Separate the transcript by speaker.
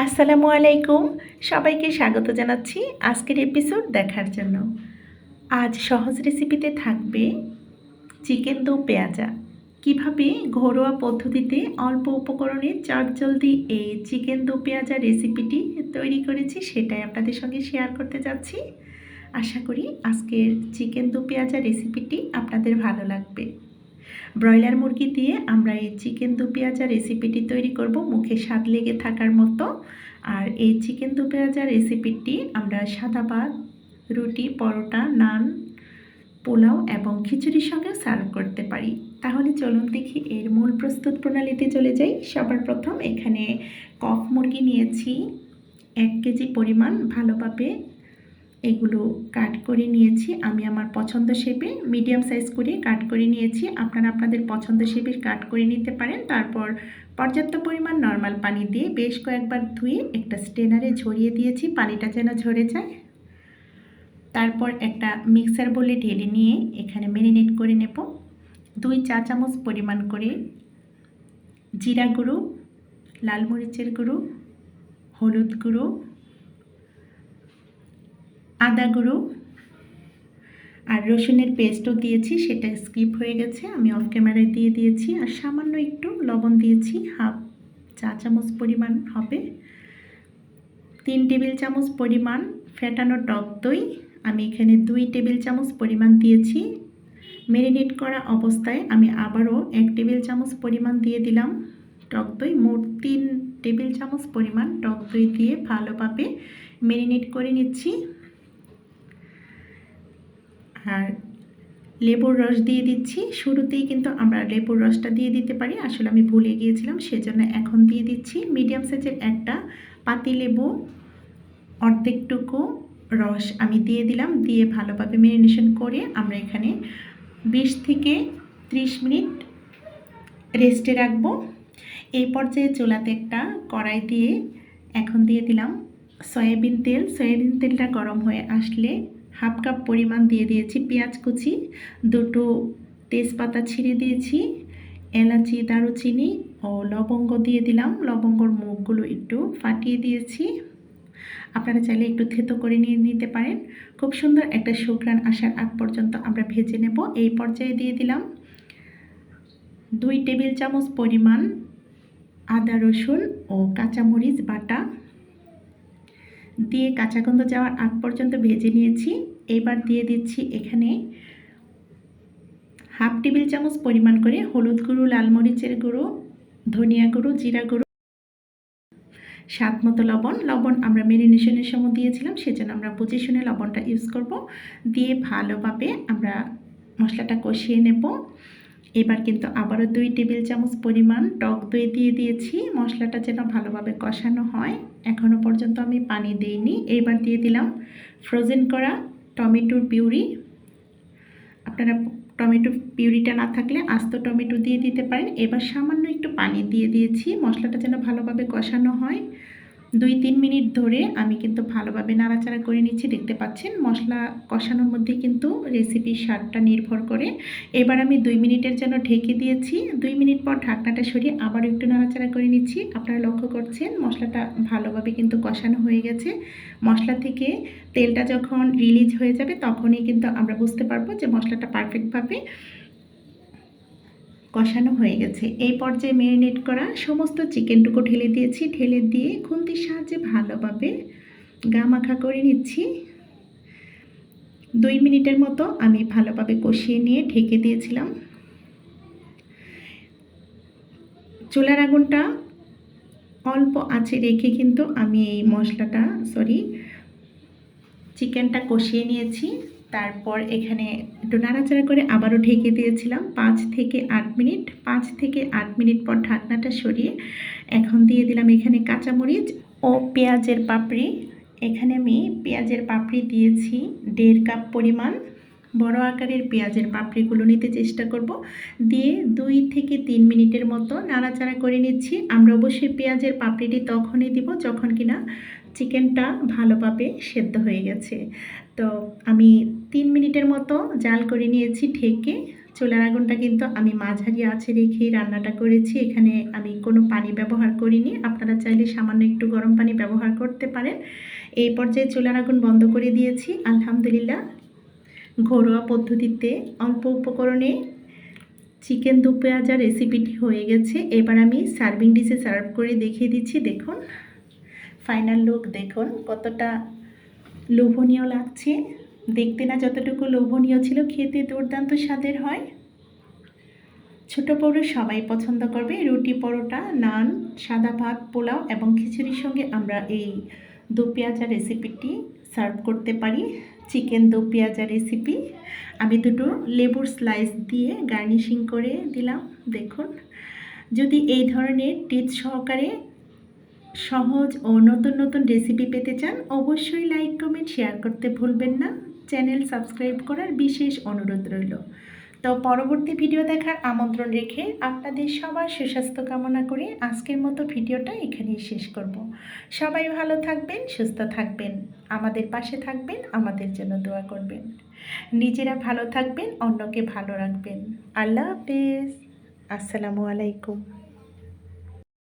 Speaker 1: আসসালামু আলাইকুম। সবাইকে স্বাগত জানাচ্ছি আজকের এপিসোড দেখার জন্য। আজ সহজ রেসিপিতে থাকবে চিকেন দো পেঁয়াজা। কীভাবে ঘরোয়া পদ্ধতিতে অল্প উপকরণে চটজলদি এই চিকেন দো পেঁয়াজা রেসিপিটি তৈরি করেছি সেটাই আপনাদের সঙ্গে শেয়ার করতে যাচ্ছি। আশা করি আজকের চিকেন দো পেঁয়াজা রেসিপিটি আপনাদের ভালো লাগবে। ব্রয়লার মুরগি দিয়ে আমরা এই চিকেন দু পেঁয়াজা রেসিপিটি তৈরি করব মুখে স্বাদ লেগে থাকার মতো। আর এই চিকেন দু পেঁয়াজা রেসিপিটি আমরা সাদা ভাত, রুটি, পরোটা, নান, পোলাও এবং খিচুড়ির সঙ্গেও সার্ভ করতে পারি। তাহলে চলুন দেখি এর মূল প্রস্তুত প্রণালীতে চলে যাই। সবার প্রথম এখানে কক মুরগি নিয়েছি। এক কেজি পরিমাণ ভালোভাবে এগুলো কাট করে নিয়েছি। আমি আমার পছন্দ শেপে মিডিয়াম সাইজ করে কাট করে নিয়েছি। আপনারা আপনাদের পছন্দ শেপে কাট করে নিতে পারেন। তারপর পর্যাপ্ত পরিমাণ নর্মাল পানি দিয়ে বেশ কয়েকবার ধুয়ে একটা স্টেনারে ঝরিয়ে দিয়েছি। পানিটা যেন ঝরে যায়। তারপর একটা মিক্সার বলে ঢেলে নিয়ে এখানে ম্যারিনেট করে নেব। দুই চা চামচ পরিমাণ করে জিরা গুঁড়ো, লাল মরিচের গুঁড়ো, হলুদ গুঁড়ো আদা গুঁড়ো আর রসুনের পেস্টও দিয়েছি, সেটা স্কিপ হয়ে গেছে। আমি অফ ক্যামেরায় দিয়ে দিয়েছি আর সামান্য একটু লবণ দিয়েছি, হাফ চা চামচ পরিমাণ হবে। তিন টেবিল চামচ পরিমাণ ফেটানো টক দই, আমি এখানে দুই টেবিল চামচ পরিমাণ দিয়েছি। ম্যারিনেট করা অবস্থায় আমি আবারও এক টেবিল চামচ পরিমাণ দিয়ে দিলাম টক দই। মোট তিন টেবিল চামচ পরিমাণ টক দই দিয়ে ভালোভাবে ম্যারিনেট করে নিচ্ছি। আর লেবুর রস দিয়ে দিচ্ছি। শুরুতেই কিন্তু আমরা লেবুর রসটা দিয়ে দিতে পারি। আসলে আমি ভুলে গিয়েছিলাম, সেজন্য এখন দিয়ে দিচ্ছি। মিডিয়াম সাইজের একটা পাতি লেবু, অর্ধেকটুকু রস আমি দিয়ে দিলাম। দিয়ে ভালোভাবে ম্যারিনেশন করে আমরা এখানে বিশ থেকে ত্রিশ মিনিট রেস্টে রাখব। এই পর্যায়ে চুলাতে একটা কড়াই দিয়ে এখন দিয়ে দিলাম সয়াবিন তেল। সয়াবিন তেলটা গরম হয়ে আসলে হাফ কাপ পরিমাণ দিয়ে দিয়েছি পেঁয়াজ কুচি, দুটো তেজপাতা ছিঁড়ে দিয়েছি, এলাচি, দারুচিনি ও লবঙ্গ দিয়ে দিলাম। লবঙ্গর মুখগুলো একটু ফাটিয়ে দিয়েছি। আপনারা চাইলে একটু থেতো করে নিয়ে নিতে পারেন। খুব সুন্দর একটা শুকরান আসার আগ পর্যন্ত আমরা ভেজে নেব। এই পর্যায়ে দিয়ে দিলাম দুই টেবিল চামচ পরিমাণ আদা, রসুন ও কাঁচামরিচ বাটা। দিয়ে কাঁচা গন্ধ যাওয়ার আগ পর্যন্ত ভেজে নিয়েছি। এবার দিয়ে দিচ্ছি এখানে হাফ টেবিল চামচ পরিমাণ করে হলুদ গুঁড়ো, লাল মরিচের গুঁড়ো, ধনিয়া গুঁড়ো, জিরা গুঁড়ো, স্বাদ মতো লবণ। লবণ আমরা মেরিনেশনের সময় দিয়েছিলাম, সেজন্য আমরা বুঝে শুনে লবণটা ইউজ করব। দিয়ে ভালোভাবে আমরা মশলাটা কষিয়ে নেব। এবার কিন্তু আবারও দুই টেবিল চামচ পরিমাণ টক দই দিয়ে দিয়েছি। মশলাটা যেন ভালোভাবে কষানো হয়। এখনও পর্যন্ত আমি পানি দিইনি। এবার দিয়ে দিলাম ফ্রোজেন করা টমেটোর পিউরি। আপনারা টমেটো পিউরিটা না থাকলে আস্ত টমেটো দিয়ে দিতে পারেন। এবার সামান্য একটু পানি দিয়ে দিয়েছি। মশলাটা যেন ভালোভাবে কষানো হয়। দুই তিন মিনিট ধরে আমি কিন্তু ভালোভাবে নাড়াচাড়া করে নিচ্ছি। দেখতে পাচ্ছেন, মশলা কষানোর মধ্যে কিন্তু রেসিপির স্বাদটা নির্ভর করে। এবার আমি দুই মিনিটের জন্য ঢেকে দিয়েছি। দুই মিনিট পর ঢাকনাটা সরিয়ে আবার একটু নাড়াচাড়া করে নিচ্ছি। আপনারা লক্ষ্য করছেন, মশলাটা ভালোভাবে কিন্তু কষানো হয়ে গেছে। মশলা থেকে তেলটা যখন রিলিজ হয়ে যাবে, তখনই কিন্তু আমরা বুঝতে পারব যে মশলাটা পারফেক্টভাবে কষানো হয়ে গেছে। এই পর্যায়ে ম্যারিনেট করা সমস্ত চিকেনটুকু ঢেলে দিয়েছি। ঢেলে দিয়ে খুন্তির সাহায্যে ভালোভাবে গা মাখা করে নিচ্ছি। দুই মিনিটের মতো আমি ভালোভাবে কষিয়ে নিয়ে ঢেকে দিয়েছিলাম। চুলার আগুনটা অল্প আছে রেখে কিন্তু আমি এই মশলাটা সরি চিকেনটা কষিয়ে নিয়েছি। তারপর এখানে একটু নাড়াচাড়া করে আবারও ঢেকে দিয়েছিলাম পাঁচ থেকে আট মিনিট। পাঁচ থেকে আট মিনিট পর ঢাকনাটা সরিয়ে এখন দিয়ে দিলাম এখানে কাঁচামরিচ ও পেঁয়াজের পাপড়ি। এখানে আমি পেঁয়াজের পাপড়ি দিয়েছি দেড় কাপ পরিমাণ। বড় আকারের পেঁয়াজের পাপড়িগুলো নিতে চেষ্টা করব। দিয়ে দুই থেকে তিন মিনিটের মতো নাড়াচাড়া করে নিচ্ছি। আমরা অবশ্যই পেঁয়াজের পাপড়িটি তখনই দিব যখন কিনা চিকেনটা ভালোভাবে সেদ্ধ হয়ে গেছে। তো আমি তিন মিনিটের মতো জাল করে নিয়েছি, ঢেকে। চুলার আগুনটা কিন্তু আমি মাঝারি আছে রেখেই রান্নাটা করেছি। এখানে আমি কোনো পানি ব্যবহার করিনি। আপনারা চাইলে সামান্য একটু গরম পানি ব্যবহার করতে পারেন। এই পর্যায়ে চুলার আগুন বন্ধ করে দিয়েছি। আলহামদুলিল্লাহ। ঘরোয়া পদ্ধতিতে অল্প উপকরণে চিকেন দু পেঁয়াজা রেসিপিটি হয়ে গেছে। এবার আমি সার্ভিং ডিশে সার্ভ করে দেখিয়ে দিচ্ছি। দেখুন, ফাইনাল লুক। দেখুন, কতটা লোভনীয় লাগছে। দেখতে না যতটুকু লোভনীয় ছিল, খেতে দুর্দান্ত স্বাদের হয়। ছোট বড় সবাই পছন্দ করবে। রুটি পরোটা, নান, সাদা ভাত, পোলাও এবং খিচুড়ির সঙ্গে আমরা এই দু পেঁয়াজা রেসিপিটি সার্ভ করতে পারি। চিকেন দু পেঁয়াজা রেসিপি। আমি দুটো লেবুর স্লাইস দিয়ে গার্নিশিং করে দিলাম। দেখুন, যদি এই ধরনের টিপস সহকারে সহজ ও নতুন নতুন রেসিপি পেতে চান, অবশ্যই লাইক, কমেন্ট, শেয়ার করতে ভুলবেন না। চ্যানেল সাবস্ক্রাইব করার বিশেষ অনুরোধ রইল। তো পরবর্তী ভিডিও দেখার আমন্ত্রণ রেখে আপনাদের সবার সুস্বাস্থ্য কামনা করে আজকের মতো ভিডিওটা এখানেই শেষ করব। সবাই ভালো থাকবেন, সুস্থ থাকবেন, আমাদের পাশে থাকবেন, আমাদের জন্য দোয়া করবেন। নিজেরা ভালো থাকবেন, অন্যকে ভালো রাখবেন। আল্লাহ হাফেজ। আসসালামু আলাইকুম।